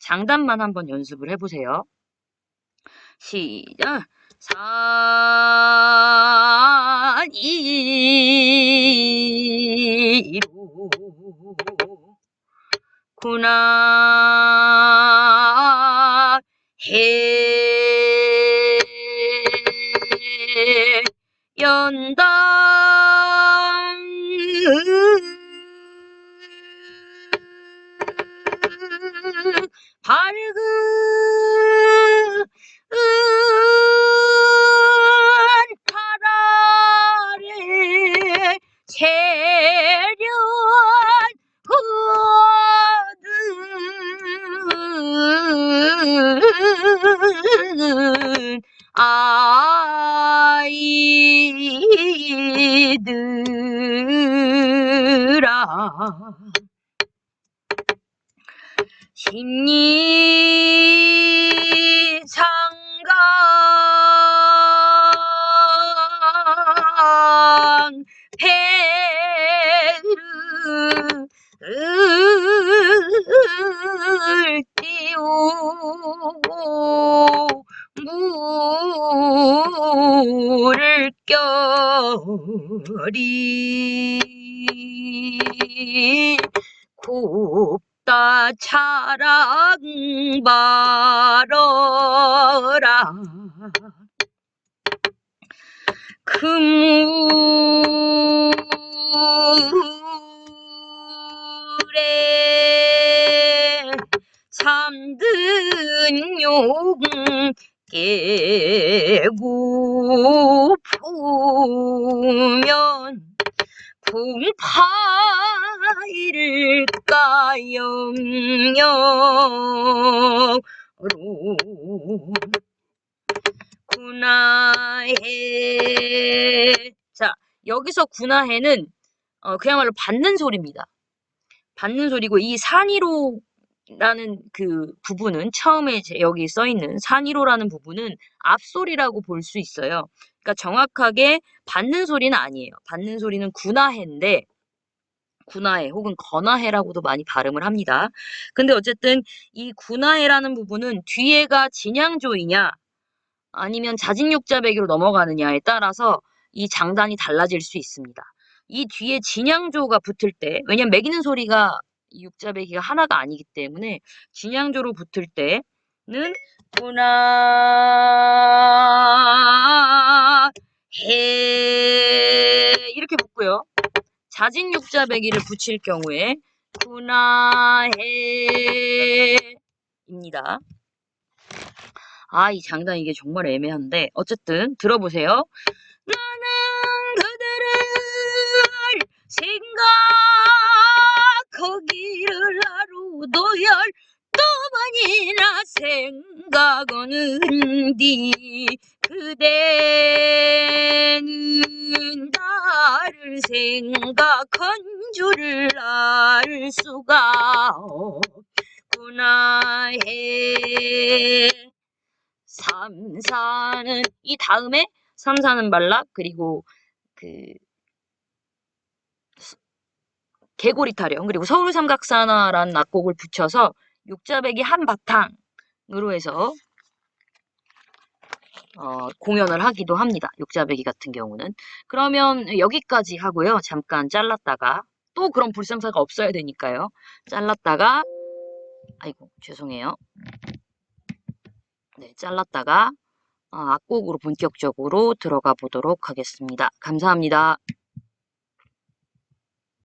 장단만 한번 연습을 해보세요. 시작. 산이로 구나 해 세련 거든 아이들아. 심리 껴리. 곱다 차랑 바러라. 그물에 잠든 용 깨고 보면 공파일까 영영으로 구나해 자 여기서 구나해는 어, 그야말로 받는 소리입니다. 받는 소리고 이 산이로 라는 그 부분은 처음에 제- 여기 써 있는 산이로라는 부분은 앞소리라고 볼 수 있어요. 그러니까 정확하게 받는 소리는 아니에요. 받는 소리는 구나해인데 구나해 혹은 건나해라고도 많이 발음을 합니다. 근데 어쨌든 이 구나해라는 부분은 뒤에가 진양조이냐 아니면 자진육자배기로 넘어가느냐에 따라서 이 장단이 달라질 수 있습니다. 이 뒤에 진양조가 붙을 때, 왜냐면 매기는 소리가 이 육자배기가 하나가 아니기 때문에 진양조로 붙을 때는 구나 해 이렇게 붙고요. 자진 육자배기를 붙일 경우에 구나 해입니다. 아, 이 장단 이게 정말 애매한데 어쨌든 들어보세요. 생각하는디 그대는 나를 생각한 줄을 알 수가 없구나. 해 삼사는 이 다음에 삼사는 발락 그리고 그 스- 개고리 타령 그리고 서울 삼각산화라는 낙곡을 붙여서 육자백이 한바탕 으로 해서 어, 공연을 하기도 합니다. 육자배기 같은 경우는. 그러면 여기까지 하고요. 잠깐 잘랐다가 또 그런 불상사가 없어야 되니까요. 잘랐다가 아이고 죄송해요. 네, 잘랐다가 어, 악곡으로 본격적으로 들어가 보도록 하겠습니다. 감사합니다.